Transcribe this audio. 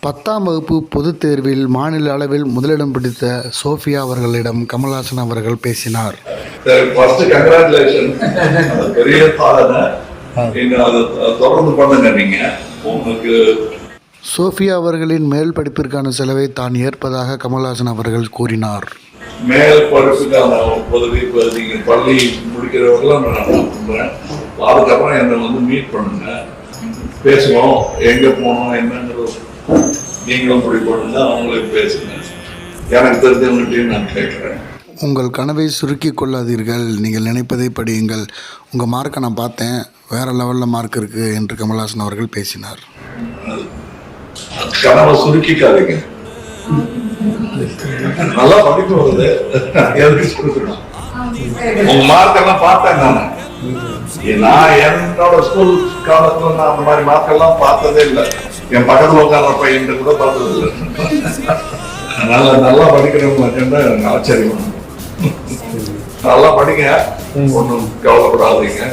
பத்தாம் வகுப்பு பொதுத் தேர்வில் மாநில அளவில் முதலிடம் பிடித்த சோஃபியா அவர்களிடம் கமல்ஹாசன் அவர்கள் பேசினார். சோஃபியா அவர்களின் மேல் படிப்பிற்கான செலவை தான் ஏற்பதாக கமல்ஹாசன் அவர்கள் கூறினார். மேல் படிப்புக்கான உதவி இப்போ நீங்க பள்ளி முடிக்கிறவங்களாம் நான் பண்றேன் அதுக்கப்புறம் என்னை வந்து மீட் பண்ணுங்க. பேசுவோம். எங்க போகணும் என்னங்கிறது நீங்களும் முடிவு பண்ணுங்க அவங்களுக்கு பேசுங்க. எனக்கு தெரிஞ்சவங்ககிட்டயும் நான் கேட்குறேன். உங்கள் கனவை சுருக்கிக் கொள்ளாதீர்கள். நீங்கள் நினைப்பதை படியுங்கள். உங்கள் மார்க்கை நான் பார்த்தேன். வேற லெவலில் மார்க் இருக்குது என்று கமல்ஹாசன் அவர்கள் பேசினார். கனவை சுருக்கிக்காதீங்க. நல்லா படிப்பு வருது. எதுக்கு சுருக்கணும் உங்க மார்க் எல்லாம் பார்த்தேன் நான். நான் என்னோட ஸ்கூல் காலத்துல நான் அந்த மாதிரி மார்க் எல்லாம் பார்த்ததே இல்லை. என் பக்கத்துல உட்கார்ற பையன் கூட பார்த்தது இல்லை. அதனால நல்லா எனக்கு ஆச்சரியம். நல்லா படிங்க. ஒன்றும் கவலைப்படாதீங்க.